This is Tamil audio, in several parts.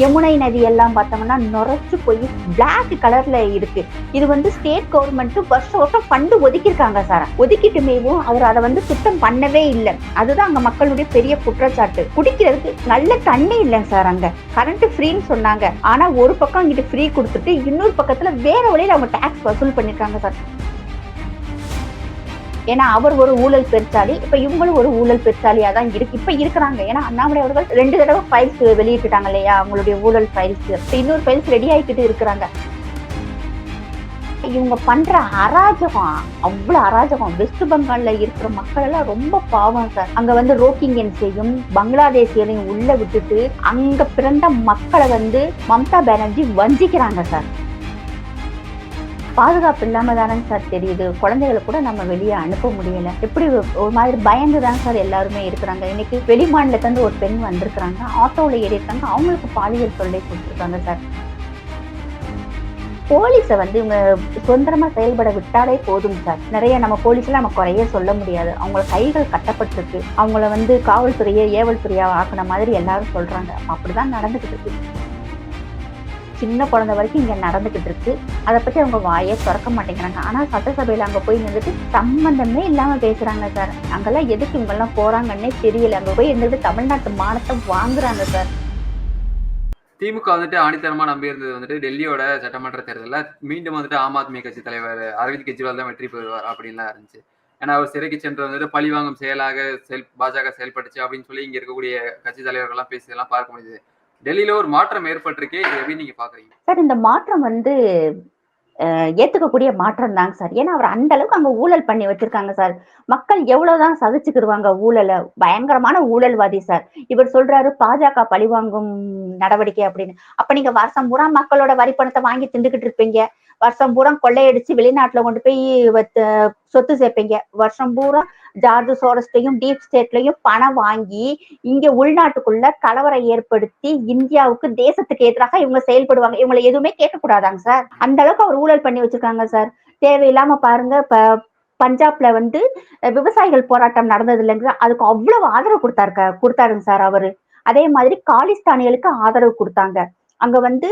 யமுனை நதி எல்லாம் பார்த்தோம்னா நுரைச்சு போய் பிளாக் கலர்ல இருக்கு. இது வந்து ஸ்டேட் கவர்மெண்ட் வருஷம் வருஷம் ஃபண்டு ஒதுக்கியிருக்காங்க சார். ஒதுக்கிட்டுமேவும் அவர் அதை வந்து சுத்தம் பண்ணவே இல்லை. அதுதான் அங்க மக்களுடைய பெரிய குற்றச்சாட்டு. குடிக்கிறதுக்கு நல்ல தண்ணி இல்லைங்க சார் அங்க. கரண்ட் ஃப்ரீன்னு சொன்னாங்க. ஆனா ஒரு பக்கம் இங்கிட்டு ஃப்ரீ கொடுத்துட்டு இன்னொரு பக்கத்துல வேற வழியில அவங்க டாக்ஸ் வசூல் பண்ணிருக்காங்க சார். ஏன்னா அவர் ஒரு ஊழல் பெருச்சாலி இப்ப இவங்களும் ஒரு ஊழல் பெருச்சாலியா தான் இருக்கு. இப்ப இருக்கிறாங்க. ஏன்னா அண்ணாமலை அவர்கள் ரெண்டு தடவை ஃபைல்ஸ் வெளியிட்டுட்டாங்க இல்லையா? அவங்களுடைய ஊழல் ஃபைல்ஸ் இன்னொரு ஃபைல்ஸ் ரெடி ஆகிக்கிட்டு இருக்கிறாங்க. இவங்க பண்ற அராஜகம் அவ்வளவு அராஜகம். வெஸ்ட் பெங்கால்ல இருக்கிற மக்கள் எல்லாம் ரொம்ப பாவம் சார். அங்க வந்து ரோக்கிங்கன்ஸையும் பங்களாதேசியரையும் உள்ள விட்டுட்டு அங்க பிறந்த மக்களை வந்து மம்தா பானர்ஜி வஞ்சிக்கிறாங்க சார். பாதுகாப்பு இல்லாம தானே சார் தெரியுது. குழந்தைகளை கூட நம்ம வெளியே அனுப்ப முடியல. எப்படி ஒரு மாதிரி பயந்து தான் சார் எல்லாருமே இருக்கிறாங்க. இன்னைக்கு வெளி மாநிலத்துலேருந்து ஒரு பெண் வந்திருக்கிறாங்க. ஆட்டோவில் ஏறி இருக்காங்க அவங்களுக்கு பாலியல் தொல்லை கொடுத்துருக்காங்க சார். போலீஸை வந்து இவங்க சுதந்திரமா செயல்பட விட்டாலே போதும் சார். நிறைய நம்ம போலீஸ்ல நம்ம குறைய சொல்ல முடியாது. அவங்கள கைகள் கட்டப்பட்டிருக்கு. அவங்கள வந்து காவல்துறையை ஏவல் துறையா ஆக்குன மாதிரி எல்லாரும் சொல்றாங்க. அப்படிதான் நடந்துகிட்டு இருக்கு. சின்ன குழந்தை வரைக்கும் இங்க நடந்துகிட்டு இருக்கு. அதை பத்தி அவங்க வாயே திறக்க மாட்டேங்கிறாங்க. ஆனா சட்டசபையில அங்க போய் நின்றுட்டு சம்பந்தமே இல்லாம பேசுறாங்க சார். அங்கெல்லாம் எதுக்கு இவங்க எல்லாம் போறாங்கன்னே தெரியல. அங்க போய் இருந்துட்டு தமிழ்நாட்டு மானத்தை வாங்குறாங்க சார். திமுக வந்துட்டு ஆணித்தரமா நம்பி இருந்தது வந்துட்டு டெல்லியோட சட்டமன்ற தேர்தலில் மீண்டும் வந்துட்டு ஆம் ஆத்மி கட்சி தலைவர் அரவிந்த் கெஜ்ரிவால் தான் வெற்றி பெறுவார் அப்படின்லாம் இருந்துச்சு. ஏன்னா அவர் சிறைக்கு சென்று வந்துட்டு பழிவாங்கும் செயலாக செயல் பாஜக செயல்பட்டுச்சு அப்படின்னு சொல்லி இங்க இருக்கக்கூடிய கட்சி தலைவர்கள்லாம் பேசியதெல்லாம் பார்க்க முடியுது. டெல்லியில ஒரு மாற்றம் ஏற்பட்டிருக்கே எப்படி நீங்க பாக்குறீங்க? சார் இந்த மாற்றம் வந்து ஏத்துக்கக்கூடிய மாற்றம் தாங்க சார். ஏன்னா அவர் அந்த அளவுக்கு அங்க ஊழல் பண்ணி வச்சிருக்காங்க சார். மக்கள் எவ்வளவுதான் சகிச்சுக்கிடுவாங்க ஊழலை. பயங்கரமான ஊழல்வாதி சார். இவர் சொல்றாரு பாஜக பழிவாங்கும் நடவடிக்கை அப்படின்னு. அப்ப நீங்க வருஷம் பூரா மக்களோட வரி பணத்தை வாங்கி திண்டுகிட்டு இருப்பீங்க. வருஷம் பூரா கொள்ளையடிச்சு வெளிநாட்டுல கொண்டு போய் சொத்து சேர்ப்பீங்க. வருஷம் பூரா ஜார்ஜ் சோரஸ்டையும் டீப் ஸ்டேட்லயும் பணம் வாங்கி இங்க உள்நாட்டுக்குள்ள கலவரம் ஏற்படுத்தி இந்தியாவுக்கு தேசத்துக்கு எதிராக இவங்க செயல்படுவாங்க. இவங்களை எதுவுமே கேட்கக்கூடாதாங்க சார். அந்த அளவுக்கு அவர் ஊழல் பண்ணி வச்சிருக்காங்க சார். தேவையில்லாம பாருங்க இப்ப பஞ்சாப்ல வந்து விவசாயிகள் போராட்டம் நடந்தது இல்லைங்க அதுக்கு அவ்வளவு ஆதரவு கொடுத்தாருக்க கொடுத்தாருங்க சார் அவரு. அதே மாதிரி காலிஸ்தானிகளுக்கு ஆதரவு கொடுத்தாங்க. அங்க வந்து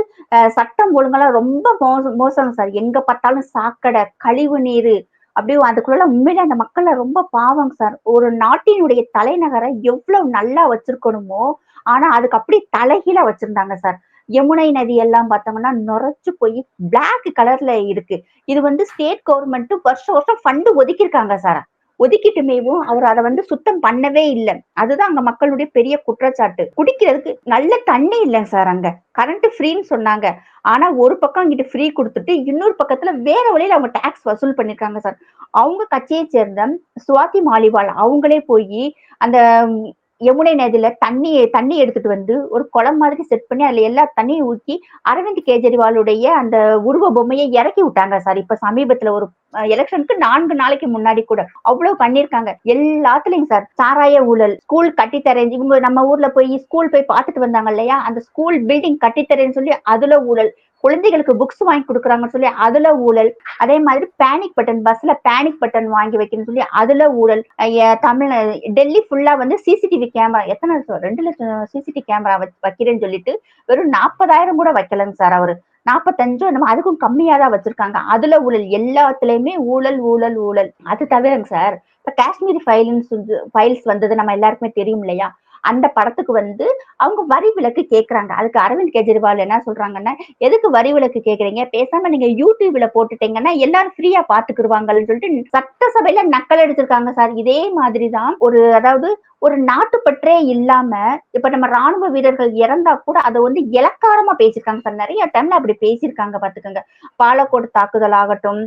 சட்டம் ஒழுங்கெல்லாம் ரொம்ப மோசம் மோசம் சார். எங்க பார்த்தாலும் சாக்கடை கழிவு நீர் அப்படியே அதுக்குள்ள உண்மையிலே அந்த மக்களை ரொம்ப பாவம் சார் ஒரு நாட்டினுடைய தலைநகரை எவ்வளவு நல்லா வச்சிருக்கணுமோ ஆனா அதுக்கு அப்படி தலைகீழ வச்சிருந்தாங்க சார் யமுனை நதி எல்லாம் பார்த்தோம்னா நுரைச்சு போய் பிளாக் கலர்ல இருக்கு. இது வந்து ஸ்டேட் கவர்மெண்ட் வருஷம் வருஷம் ஃபண்டு ஒதுக்கியிருக்காங்க சார் ஒதுக்கிட்டுமேவும் அவர் அதை வந்து சுத்தம் பண்ணவே இல்லை. அதுதான் அங்க மக்களுடைய பெரிய குற்றச்சாட்டு. குடிக்கிறதுக்கு நல்ல தண்ணி இல்லைங்க சார் அங்க. கரண்ட் ஃப்ரீன்னு சொன்னாங்க. ஆனா ஒரு பக்கம் இங்கிட்டு ஃப்ரீ கொடுத்துட்டு இன்னொரு பக்கத்துல வேற வழியில அவங்க டாக்ஸ் வசூல் பண்ணிருக்காங்க சார். அவங்க கட்சியை சேர்ந்த சுவாதி மாலிவால் அவங்களே போய் அந்த யமுனை நதியில தண்ணி தண்ணி எடுத்துட்டு வந்து ஒரு குளம் மாதிரி செட் பண்ணி அதுல எல்லா தண்ணியும் ஊற்றி அரவிந்த் கெஜ்ரிவாலுடைய அந்த உருவ பொம்மையை இறக்கி விட்டாங்க சார். இப்ப சமீபத்துல ஒரு எலெக்ஷனுக்கு நான்கு நாளைக்கு முன்னாடி கூட. அவ்வளவு பண்ணிருக்காங்க எல்லாத்துலயும் சார். சாராய ஊழல் ஸ்கூல் கட்டித்தரேன். இவங்க நம்ம ஊர்ல போய் ஸ்கூல் போய் பார்த்துட்டு வந்தாங்க இல்லையா? அந்த ஸ்கூல் பில்டிங் கட்டித்தரேன்னு சொல்லி அதுல ஊழல். குழந்தைகளுக்கு புக்ஸ் வாங்கி கொடுக்குறாங்கன்னு சொல்லி அதுல ஊழல் அதே மாதிரி பேனிக் பட்டன் பஸ்ல பேனிக் பட்டன் வாங்கி வைக்கணும்னு சொல்லி அதுல ஊழல். தமிழ் டெல்லி ஃபுல்லா வந்து சிசிடிவி கேமரா எத்தனை ரெண்டு லட்சம் சிசிடிவி கேமரா வைக்கிறேன்னு சொல்லிட்டு வெறும் நாற்பதாயிரம் கூட வைக்கலங்க சார் அவரு. நாற்பத்தஞ்சோ நம்ம அதுக்கும் கம்மியா தான் வச்சிருக்காங்க. அதுல ஊழல் எல்லாத்துலயுமே ஊழல் ஊழல் ஊழல். அது தவிரங்க சார் இப்ப காஷ்மீரி ஃபைல்ஸ் ஃபைல்ஸ் வந்தது நம்ம எல்லாருக்குமே தெரியும் இல்லையா? அந்த படத்துக்கு வந்து அவங்க வரி விலக்கு கேட்கறாங்க அதுக்கு அரவிந்த் கெஜ்ரிவால் என்ன சொல்றாங்கன்னா எதுக்கு வரி விலக்கு கேட்கறீங்க பேசாம நீங்க யூடியூப்ல போட்டுட்டீங்கன்னா எல்லாரும் ஃப்ரீயா பாத்துக்கிடுவாங்கன்னு சொல்லிட்டு சட்டசபையில நக்கல் எடுத்திருக்காங்க சார். இதே மாதிரிதான் ஒரு அதாவது ஒரு நாட்டுப்பற்றே இல்லாம இப்ப நம்ம ராணுவ வீரர்கள் இறந்தா கூட அதை வந்து இலக்காரமா பேசியிருக்காங்க சார். நிறைய டைம்ல அப்படி பேசியிருக்காங்க பாத்துக்கோங்க. பாலக்கோடு தாக்குதல் ஆகட்டும்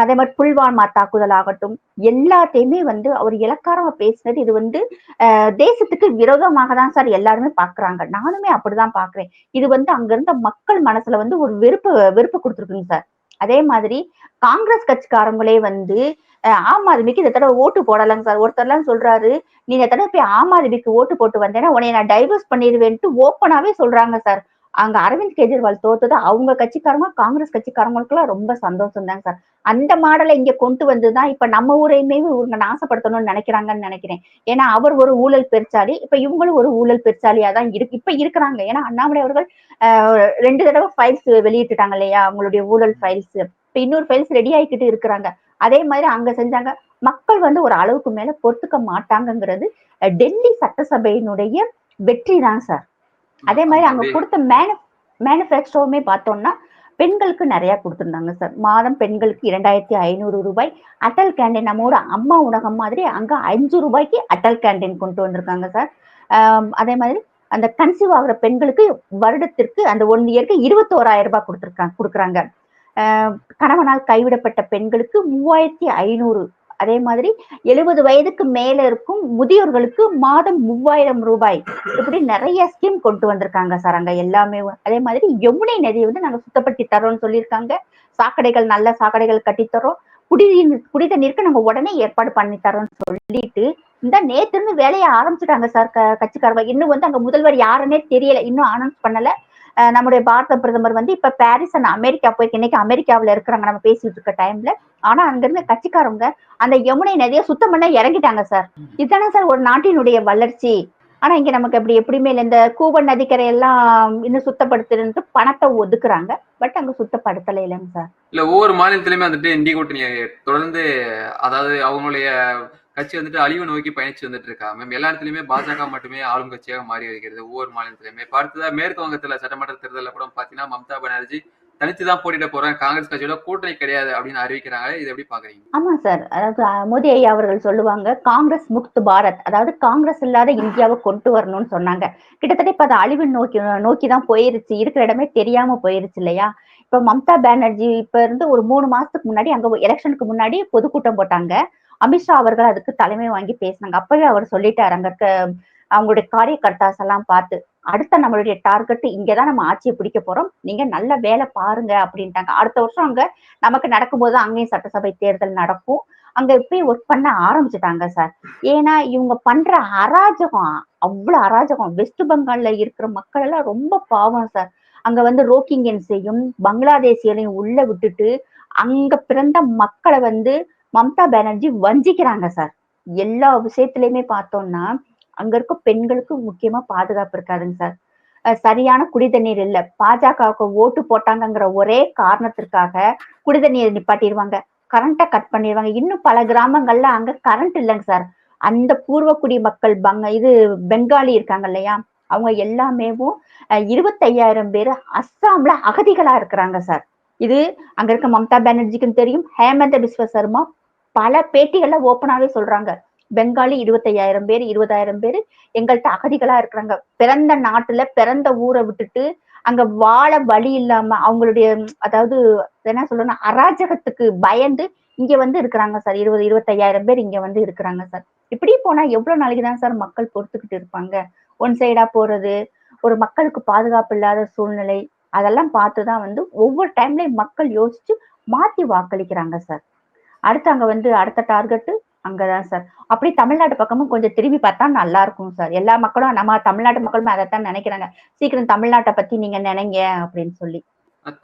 அதே மாதிரி புல்வாமா தாக்குதல் ஆகட்டும் எல்லாத்தையுமே வந்து அவர் இலக்காரமா பேசினது இது வந்து தேசத்துக்கு விரோதமாக தான் சார் எல்லாருமே பாக்குறாங்க. நானுமே அப்படிதான் பாக்குறேன். இது வந்து அங்க இருந்த மக்கள் மனசுல வந்து ஒரு வெறுப்பு வெறுப்பு கொடுத்துருக்குங்க சார். அதே மாதிரி காங்கிரஸ் கட்சிக்காரங்களே வந்து ஆம் ஆத்மிக்கு இந்த தடவை ஓட்டு போடலாங்க சார். ஒருத்தர்லாம் சொல்றாரு நீ இந்த தடவை போய் ஆம் ஆத்மிக்கு ஓட்டு போட்டு வந்தேன்னா உன்னை நான் டைவர்ஸ் பண்ணிடுவேன்ட்டு ஓப்பனாவே சொல்றாங்க சார். அங்க அரவிந்த் கெஜ்ரிவால் தோத்தது அவங்க கட்சிக்காரங்க காங்கிரஸ் கட்சிக்காரங்களுக்குலாம் ரொம்ப சந்தோஷம் தாங்க சார். அந்த மாடலை இங்க கொண்டு வந்துதான் இப்ப நம்ம ஊரையுமே இவங்க நாசப்படுத்தணும்னு நினைக்கிறாங்கன்னு நினைக்கிறேன். ஏன்னா அவர் ஒரு ஊழல் பெருச்சாலி இப்ப இவங்களும் ஒரு ஊழல் பெருச்சாலியா தான் இருக்கு இப்ப இருக்கிறாங்க. ஏன்னா அண்ணாமலை அவர்கள் ரெண்டு தடவை ஃபைல்ஸ் வெளியிட்டுட்டாங்க இல்லையா அவங்களுடைய ஊழல் ஃபைல்ஸ் இப்ப இன்னொரு ஃபைல்ஸ் ரெடி ஆகிக்கிட்டு இருக்கிறாங்க. அதே மாதிரி அங்க செஞ்சாங்க. மக்கள் வந்து ஒரு அளவுக்கு மேல பொறுத்துக்க மாட்டாங்கங்கிறது டெல்லி சட்டசபையினுடைய வெற்றி தான் சார். அதே மாதிரி அங்க கொடுத்த மேனு மேனுஃபேக்சரோவுமே பார்த்தோம்னா பெண்களுக்கு நிறைய கொடுத்துருந்தாங்க சார். மாதம் பெண்களுக்கு இரண்டாயிரத்தி ஐநூறு ரூபாய் அட்டல் கேண்டீன் நம்மோட அம்மா உணகம் மாதிரி அங்க அஞ்சு ரூபாய்க்கு அட்டல் கேண்டீன் கொண்டு வந்திருக்காங்க சார். அதே மாதிரி அந்த கன்சீவ் ஆகுற பெண்களுக்கு வருடத்திற்கு அந்த ஒன் இயருக்கு இருபத்தோராயிரம் ரூபாய் கொடுத்துருக்காங்க கொடுக்குறாங்க. கணவனால் கைவிடப்பட்ட பெண்களுக்கு மூவாயிரத்தி ஐநூறு அதே மாதிரி எழுபது வயதுக்கு மேல இருக்கும் முதியோர்களுக்கு மாதம் மூவாயிரம் ரூபாய் இப்படி நிறைய ஸ்கீம் கொண்டு வந்திருக்காங்க சார் அங்க எல்லாமே. அதே மாதிரி யமுனை நதியை வந்து நாங்க சுத்தப்படுத்தி தரோம்னு சொல்லியிருக்காங்க. சாக்கடைகள் நல்ல சாக்கடைகள் கட்டித்தரோம் குடிநீர் குடிதண்ணீருக்கு நாங்க உடனே ஏற்பாடு பண்ணி தரோம்னு சொல்லிட்டு இந்த நேத்து இருந்து வேலையை ஆரம்பிச்சுட்டாங்க சார் க- கட்சிக்காரங்க. இன்னும் வந்து அங்க முதல்வர் யாருன்னே தெரியல. இன்னும் அனௌன்ஸ் பண்ணல. நம்முடைய பாரத பிரதமர் வந்து இப்ப பாரிஸ் அண்ட் அமெரிக்கா போய் இன்னைக்கு அமெரிக்காவுல இருக்கிறாங்க. நம்ம பேசிட்டு இருக்க டைம்ல ஆனா அங்க கட்சிக்காரவங்க அந்த யமுனை நதியை சுத்தம் பண்ண இறங்கிட்டாங்க சார். இதுதானே சார் ஒரு நாட்டினுடைய வளர்ச்சி. ஆனா இங்க நமக்கு அப்படி எப்படியுமே இல்லை. இந்த கூவன் நதிக்கரை எல்லாம் இன்னும் சுத்தப்படுத்துறது பணத்தை ஒதுக்குறாங்க. பட் அங்க சுத்தப்படுத்தல இல்லைங்க சார். இல்ல ஒவ்வொரு மாநிலத்திலுமே வந்துட்டு இந்திய கூட்டணி தொடர்ந்து அதாவது அவங்களுடைய கட்சி வந்துட்டு அழிவு நோக்கி பயணிச்சு வந்துட்டு இருக்கா? மேம் எல்லா இடத்துலயுமே பாஜக மட்டுமே ஆளும் கட்சியாக மாறி வருகிறது ஒவ்வொரு மாநிலத்திலுமே இப்ப அடுத்ததா மேற்கு வங்கத்துல சட்டமன்ற தேர்தலில் கூட பாத்தீங்கன்னா மம்தா பானர்ஜி தனித்து தான் போட்டியிட போறேன் காங்கிரஸ் கட்சியோட கூட்டணி கிடையாது அப்படின்னு அறிவிக்கிறாங்க இது எப்படி பாக்குறீங்க? ஆமா சார் அதாவது அஹ், மோடி ஐயா அவர்கள் சொல்லுவாங்க காங்கிரஸ் முக்த் பாரத். அதாவது காங்கிரஸ் இல்லாத இந்தியாவை கொண்டு வரணும்னு சொன்னாங்க. கிட்டத்தட்ட இப்ப அது அழிவு நோக்கி நோக்கி தான் போயிருச்சு. இருக்கிற இடமே தெரியாம போயிருச்சு இல்லையா? இப்ப மம்தா பானர்ஜி இப்ப இருந்து ஒரு மூணு மாசத்துக்கு முன்னாடி அங்க எலெக்ஷனுக்கு முன்னாடி பொதுக்கூட்டம் போட்டாங்க. அமித்ஷா அவர்கள் அதுக்கு தலைமை வாங்கி பேசினாங்க. அப்பவே அவர் சொல்லிட்டாரு அங்க அவங்களுடைய காரியகர்த்தாஸ் எல்லாம் பார்த்து அடுத்த நம்மளுடைய டார்கெட் இங்கதான் நம்ம ஆட்சியை பிடிக்க போறோம். நீங்க நல்ல வேலை பாருங்க அப்படின்ட்டாங்க. அடுத்த வருஷம் அங்க நமக்கு நடக்கும்போது அங்கேயும் சட்டசபை தேர்தல் நடக்கும். அங்க இப்பயும் ஒர்க் பண்ண ஆரம்பிச்சுட்டாங்க சார் ஏன்னா இவங்க பண்ற அராஜகம் அவ்வளவு அராஜகம். வெஸ்ட் பெங்கால்ல இருக்கிற மக்கள் எல்லாம் ரொம்ப பாவம் சார் அங்க வந்து ரோக்கிங்கன்ஸையும் பங்களாதேசியரையும் உள்ள விட்டுட்டு அங்க பிறந்த மக்களை வந்து மம்தா பானர்ஜி வஞ்சிக்கிறாங்க சார். எல்லா விஷயத்திலயுமே பார்த்தோம்னா அங்க இருக்க பெண்களுக்கு முக்கியமா பாதுகாப்பு இருக்காதுங்க சார். சரியான குடிதண்ணீர் இல்ல. பாஜகவுக்கு ஓட்டு போட்டாங்கங்கிற ஒரே காரணத்திற்காக குடிதண்ணீர் நிப்பாட்டிடுவாங்க. கரண்ட்டை கட் பண்ணிடுவாங்க. இன்னும் பல கிராமங்கள்ல அங்க கரண்ட் இல்லைங்க சார். அந்த பூர்வக்குடி மக்கள் பங்க இது பெங்காலி இருக்காங்க இல்லையா? அவங்க எல்லாமேவும் அஹ், இருபத்தையாயிரம் பேர் அஸ்ஸாம்ல அகதிகளா இருக்கிறாங்க சார். இது அங்க இருக்க மம்தா பானர்ஜிக்கும் தெரியும். ஹேமந்த பிஸ்வ சர்மா பல பேட்டிகள்ல ஓப்பனாவே சொல்றாங்க. பெங்காலி இருபத்தையாயிரம் பேர் இருபதாயிரம் பேர் எங்கள்கிட்ட அகதிகளா இருக்கிறாங்க. பிறந்த நாட்டுல பிறந்த ஊரை விட்டுட்டு அங்க வாழ வழி இல்லாம அவங்களுடைய அதாவது என்ன சொல்லணும் அராஜகத்துக்கு பயந்து இங்க வந்து இருக்கிறாங்க சார். இருபது இருபத்தையாயிரம் பேர் இங்க வந்து இருக்கிறாங்க சார். இப்படி போனா எவ்வளவு நாளைக்கு தான் சார் மக்கள் பொறுத்துக்கிட்டு இருப்பாங்க? ஒன் சைடா போறது ஒரு மக்களுக்கு பாதுகாப்பு இல்லாத சூழ்நிலை அதெல்லாம் பார்த்துதான் வந்து ஒவ்வொரு டைம்லயும் மக்கள் யோசிச்சு மாத்தி வாக்களிக்கிறாங்க சார். அடுத்து அங்க வந்து அடுத்த டார்கெட் அங்கதான் சார் அப்படி தமிழ்நாட்டு பக்கமும் கொஞ்சம் திரும்பி பார்த்தா நல்லா இருக்கும் சார் எல்லா மக்களும் நம்ம தமிழ்நாட்டு மக்களுமே அதைத்தான் நினைக்கிறாங்க. சீக்கிரம் தமிழ்நாட்டை பத்தி நீங்க நினைங்க அப்படின்னு சொல்லி.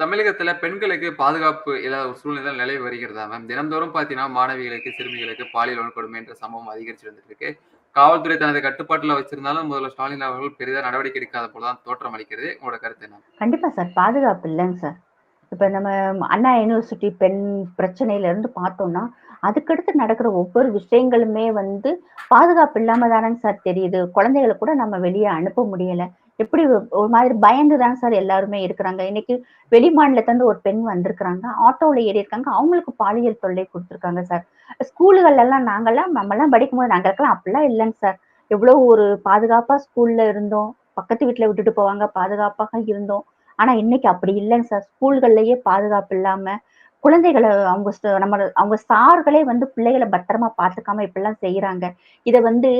தமிழகத்துல பெண்களுக்கு பாதுகாப்பு ஒரு சூழ்நிலை நிலவி வருகிறதா மேம் தினந்தோறும் பாத்தீங்கன்னா மாணவிகளுக்கு சிறுமிகளுக்கு பாலியல் வன்கொடுமை என்ற சம்பவம் அதிகரிச்சு வந்துட்டு இருக்கு காவல்துறை தனது கட்டுப்பாட்டுல வச்சிருந்தாலும் முதல்ல ஸ்டாலின் அவர்கள் பெரிதா நடவடிக்கை எடுக்காத போலதான் தோற்றம் அளிக்கிறது. உங்களோட கருத்து என்ன? கண்டிப்பா சார் பாதுகாப்பு இல்லைங்க சார் இப்ப நம்ம அண்ணா யூனிவர்சிட்டி பெண் பிரச்சனையில இருந்து பார்த்தோம்னா அதுக்கடுத்து நடக்கிற ஒவ்வொரு விஷயங்களுமே வந்து பாதுகாப்பு இல்லாம தானங்க சார் தெரியுது. குழந்தைகளை கூட நம்ம வெளியே அனுப்ப முடியல. எப்படி ஒரு மாதிரி பயந்துதான் சார் எல்லாருமே இருக்கிறாங்க. இன்னைக்கு வெளி மாநிலத்திலிருந்து ஒரு பெண் வந்திருக்கிறாங்க. ஆட்டோவில் ஏறி இருக்காங்க. அவங்களுக்கு பாலியல் தொல்லை கொடுத்துருக்காங்க சார். ஸ்கூலுகள்ல எல்லாம் நாங்கெல்லாம் நம்மெல்லாம் படிக்கும்போது நாங்களுக்கெல்லாம் அப்படிலாம் இல்லைங்க சார். எவ்வளவு ஒரு பாதுகாப்பா ஸ்கூல்ல இருந்தோம். பக்கத்து வீட்டில் விட்டுட்டு போவாங்க. பாதுகாப்பாக இருந்தோம். ஆனா இன்னைக்கு அப்படி இல்லைங்க சார். ஸ்கூல்கள்லயே பாதுகாப்பு இல்லாம குழந்தைகளை அவங்க நம்ம அவங்க சார்களே வந்து பிள்ளைகளை பத்திரமா பாத்துக்காம இப்படிலாம் செய்யறாங்க இத வந்து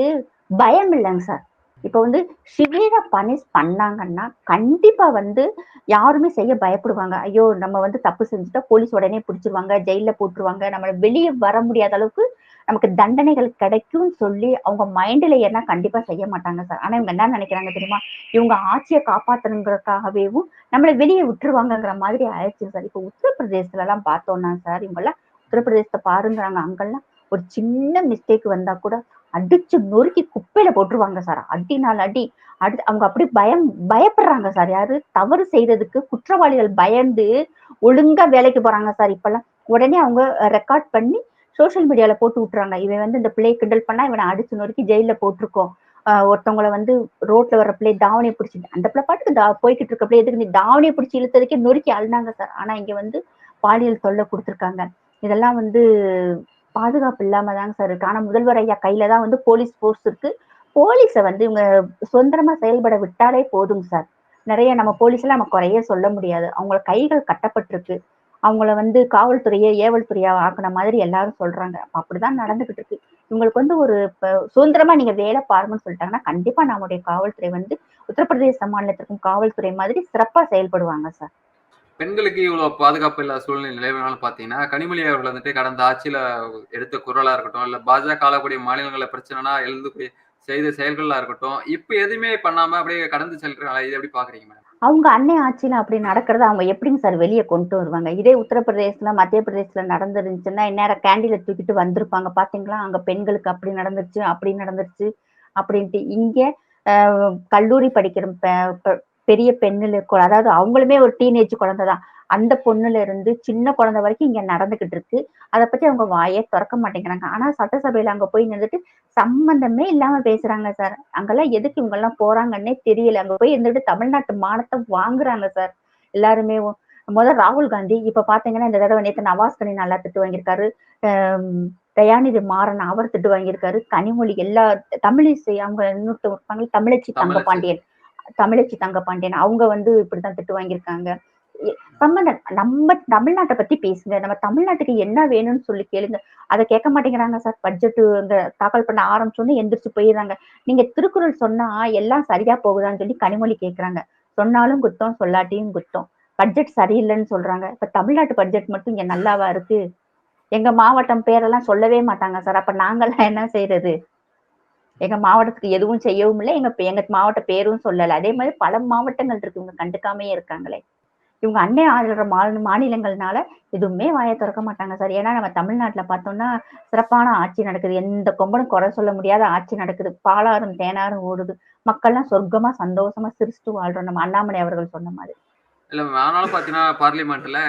பயம் இல்லைங்க சார். இப்ப வந்து சிவியரா பனிஷ் பண்ணாங்கன்னா கண்டிப்பா வந்து யாருமே செய்ய பயப்படுவாங்க. ஐயோ நம்ம வந்து தப்பு செஞ்சுட்டா போலீஸ் உடனே பிடிச்சிருவாங்க ஜெயில போட்டுருவாங்க நம்மள வெளியே வர முடியாத அளவுக்கு நமக்கு தண்டனைகள் கிடைக்கும்னு சொல்லி அவங்க மைண்ட்ல என்ன கண்டிப்பா செய்ய மாட்டாங்க சார் ஆனா இவங்க என்ன நினைக்கிறாங்க தெரியுமா? இவங்க ஆட்சியை காப்பாத்தணுங்கிறதுக்காகவேவும் நம்மளை வெளியே விட்டுருவாங்கங்கிற மாதிரி ஆயிடுச்சு சார் இப்போ உத்தரப்பிரதேசத்துல எல்லாம் பார்த்தோம்னா சார் இவங்கெல்லாம் உத்தரப்பிரதேசத்தை பாருங்கிறாங்க. அங்கெல்லாம் ஒரு சின்ன மிஸ்டேக் வந்தா கூட அடிச்சு நொறுக்கி குப்பையில போட்டுருவாங்க சார் அடி நாள் அடி. அடி அவங்க அப்படி பயம் பயப்படுறாங்க சார் யாரு? தவறு செய்யறதுக்கு குற்றவாளிகள் பயந்து ஒழுங்கா வேலைக்கு போறாங்க சார் இப்பெல்லாம் உடனே அவங்க ரெக்கார்ட் பண்ணி சோஷியல் மீடியால போட்டு விட்டுறாங்க. இவன் வந்து இந்த பிள்ளையை கிண்டல் பண்ணா இவனை அடிச்சு நொறுக்கி ஜெயில போட்டிருக்கோம். ஆஹ் ஒருத்தவங்களை வந்து ரோட்ல வர்ற பிள்ளை தாவணியை பிடிச்சி அந்த பிள்ளை பாட்டுக்கு தா போய்கிட்டு இருக்க பிள்ளை எதுக்கு நீ தாவணியை பிடிச்சி இழுத்ததுக்கே நொறுக்கி அழுனாங்க சார். ஆனா இங்க வந்து பாலியல் தொல்லை கொடுத்துருக்காங்க. இதெல்லாம் வந்து பாதுகாப்பு இல்லாம தாங்க சார் இருக்கு. ஆனா முதல்வர் ஐயா கையில தான் வந்து போலீஸ் போர்ஸ் இருக்கு. போலீஸை வந்து இவங்க சுதந்திரமா செயல்பட விட்டாலே போதும் சார். நிறைய நம்ம போலீஸ் எல்லாம் நம்ம குறைய சொல்ல முடியாது. அவங்கள கைகள் கட்டப்பட்டிருக்கு. அவங்கள வந்து காவல்துறையை ஏவல்துறையா ஆக்குன மாதிரி எல்லாரும் சொல்றாங்க. அப்படிதான் நடந்துகிட்டு இருக்கு. இவங்களுக்கு வந்து ஒரு இப்ப சுதந்திரமா நீங்க வேலை பாருங்கன்னு சொல்லிட்டாங்கன்னா கண்டிப்பா நம்முடைய காவல்துறை வந்து உத்தரப்பிரதேச மாநிலத்திற்கும் காவல்துறை மாதிரி சிறப்பா செயல்படுவாங்க சார். பெண்களுக்கு இவ்வளவு பாதுகாப்பு இல்லாத சூழ்நிலை நிலவினாலும் பாத்தீங்கன்னா கனிமொழி அவர்கள் வந்துட்டு கடந்த ஆட்சியில எடுத்த குரலா இருக்கட்டும் இல்ல பாஜக ஆளக்கூடிய மாநிலங்களை பிரச்சனைனா எழுந்து போய் செய்த செயல்களா இருக்கட்டும் இப்ப எதுவுமே பண்ணாம அப்படியே கடந்து செல்றாங்க இது எப்படி பாக்குறீங்க மேடம் அவங்க அன்னை ஆட்சியில அப்படி நடக்கிறத அவங்க எப்படிங்க சார் வெளியே கொண்டு வருவாங்க? இதே உத்தரப்பிரதேசல மத்திய பிரதேசல நடந்துருந்துச்சுன்னா இந்நேரம் கேண்டில தூக்கிட்டு வந்திருப்பாங்க. பாத்தீங்களா? அங்க பெண்களுக்கு அப்படி நடந்துருச்சு அப்படி நடந்துருச்சு அப்படின்ட்டு. இங்க கல்லூரி படிக்கிற பெரிய பெண்ணுல கொ- அதாவது அவங்களுமே ஒரு டீனேஜ் குழந்தை தான் அந்த பொண்ணுல இருந்து சின்ன குழந்தை வரைக்கும் இங்க நடந்துகிட்டு இருக்கு. அதை பத்தி அவங்க வாயே திறக்க மாட்டேங்கிறாங்க. ஆனா சட்டசபையில அங்க போய் நின்றுட்டு சம்பந்தமே இல்லாம பேசுறாங்க சார். அங்கெல்லாம் எதுக்கு இவங்க எல்லாம் போறாங்கன்னே தெரியல. அங்க போய் இருந்துட்டு தமிழ்நாட்டு மானத்தை வாங்குறாங்க சார். எல்லாருமே முதல் ராகுல் காந்தி. இப்ப பாத்தீங்கன்னா இந்த தடவை நேத்து நவாஸ் கனி நல்லா திட்டு வாங்கியிருக்காரு. தயாநிதி மாறன் அவர் திட்டு வாங்கியிருக்காரு. கனிமொழி எல்லா தமிழிசை அவங்க இன்னொருத்தர் இருப்பாங்க தமிழச்சி தங்க. பாண்டியன் தமிழச்சி தங்க பாண்டியன் அவங்க வந்து இப்படிதான் திட்டு வாங்கியிருக்காங்க. எ- நம்ம தமிழ்நாட்டை பத்தி பேசுங்க. நம்ம தமிழ்நாட்டுக்கு என்ன வேணும்னு சொல்லி கேளுங்க. அதை கேட்க மாட்டேங்கிறாங்க சார். பட்ஜெட் தாக்கல் பண்ண ஆரம்பிச்சோன்னு எந்திரிச்சு போயிடுறாங்க. நீங்க திருக்குறள் சொன்னா எல்லாம் சரியா போகுதான்னு சொல்லி கனிமொழி கேக்குறாங்க. சொன்னாலும் குத்தம் சொல்லாட்டியும் குத்தம். பட்ஜெட் சரியில்லைன்னு சொல்றாங்க. இப்ப தமிழ்நாட்டு பட்ஜெட் மட்டும் இங்க நல்லாவா இருக்கு? எங்க மாவட்டம் பேரெல்லாம் சொல்லவே மாட்டாங்க சார். அப்ப நாங்கெல்லாம் என்ன செய்யறது எங்க மாவட்டத்துக்கு எதுவும் செய்யவும் இல்லை. எங்க எங்க மாவட்ட பேரும் சொல்லலை. அதே மாதிரி பல மாவட்டங்கள் இருக்கு. இவங்க கண்டுக்காமயே இருக்காங்களே. இவங்க அன்னை ஆளுற மாநில மாநிலங்கள்னால எதுவுமே வாயை திறக்க மாட்டாங்க சார். ஏன்னா நம்ம தமிழ்நாட்டுல பார்த்தோம்னா சிறப்பான ஆட்சி நடக்குது. எந்த கொம்பனும் குறை சொல்ல முடியாத ஆட்சி நடக்குது. பாலாறும் தேனாரும் ஓடுது. மக்கள்லாம் சொர்க்கமா சந்தோஷமா சிரிச்சுட்டு வாழ்றோம். நம்ம அண்ணாமலை அவர்கள் சொன்ன மாதிரி. இல்ல ஆனாலும் பாத்தீங்கன்னா பார்லிமெண்ட்ல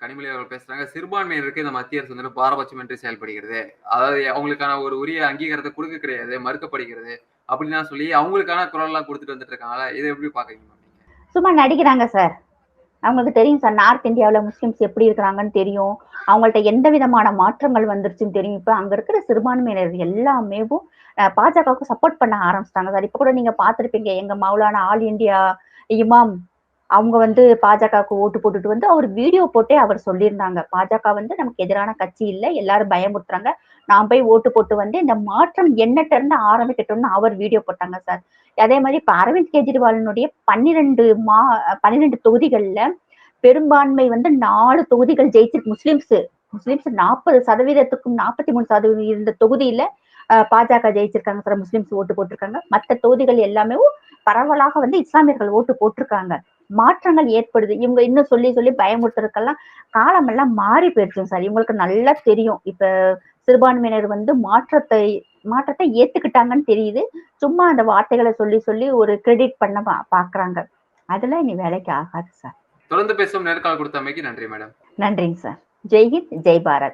கனிமொழி அவர்கள் பேசுறாங்க. சிறுபான்மையினருக்கு இந்த மத்திய அரசு வந்து பாரபட்சமின்றி செயல்படுகிறது. அதாவது அவங்களுக்கான ஒரு உரிய அங்கீகாரத்தை கொடுக்க கிடையாது மறுக்கப்படுகிறது அப்படின்னு சொல்லி அவங்களுக்கான குரல் எல்லாம் கொடுத்துட்டு வந்துட்டு இருக்காங்களா? இதை எப்படி பாக்குறீங்க சும்மா நடிக்கிறாங்க சார் அவங்களுக்கு தெரியும் சார் நார்த் இந்தியாவில் முஸ்லிம்ஸ் எப்படி இருக்கிறாங்கன்னு தெரியும். அவங்கள்ட்ட எந்த விதமான மாற்றங்கள் வந்துருச்சுன்னு தெரியும். இப்போ அங்க இருக்கிற சிறுபான்மையினர் எல்லாமே பாஜகவுக்கு சப்போர்ட் பண்ண ஆரம்பிச்சிட்டாங்க சார் இப்போ கூட நீங்க பார்த்துருப்பீங்க எங்க மௌலான ஆல் இந்தியா இமாம் அவங்க வந்து பாஜகவுக்கு ஓட்டு போட்டுட்டு வந்து அவர் வீடியோ போட்டே அவர் சொல்லியிருந்தாங்க. பாஜக வந்து நமக்கு எதிரான கட்சி இல்லை எல்லாரும் பயமுறுத்துறாங்க. நான் போய் ஓட்டு போட்டு வந்து இந்த மாற்றம் என்னட்ட இருந்து ஆரம்பிக்கட்டும்னு அவர் வீடியோ போட்டாங்க சார் அதே மாதிரி இப்ப அரவிந்த் கெஜ்ரிவாலினுடைய பன்னிரெண்டு மா பன்னிரெண்டு தொகுதிகள்ல பெரும்பான்மை வந்து நாலு தொகுதிகள் ஜெயிச்சிருக்கு. முஸ்லிம்ஸ் முஸ்லிம்ஸ் நாற்பது சதவீதத்துக்கும் நாற்பத்தி மூணு சதவீதம் இருந்த தொகுதியில பாஜக ஜெயிச்சிருக்காங்க சார் முஸ்லிம்ஸ் ஓட்டு போட்டிருக்காங்க. மற்ற தொகுதிகள் எல்லாமே பரவலாக வந்து இஸ்லாமியர்கள் ஓட்டு போட்டிருக்காங்க. மாற்றங்கள் ஏற்படுது. இவங்க இன்னும் சொல்லி சொல்லி பயமுறுத்துறதுக்கெல்லாம் காலம் எல்லாம் மாறி போயிடுச்சு சார். இவங்களுக்கு நல்லா தெரியும். இப்ப சிறுபான்மையினர் வந்து மாற்றத்தை மாற்றத்தை ஏத்துக்கிட்டாங்கன்னு தெரியுது. சும்மா அந்த வார்த்தைகளை சொல்லி சொல்லி ஒரு கிரெடிட் பண்ண பாக்குறாங்க. அதெல்லாம் இனி வேலைக்கு ஆகாது சார். தொடர்ந்து பேசும் நேர்காணல் கொடுத்தமைக்கு நன்றி மேடம். நன்றிங்க சார். ஜெய்ஹிந்த் ஜெய் பாரத்.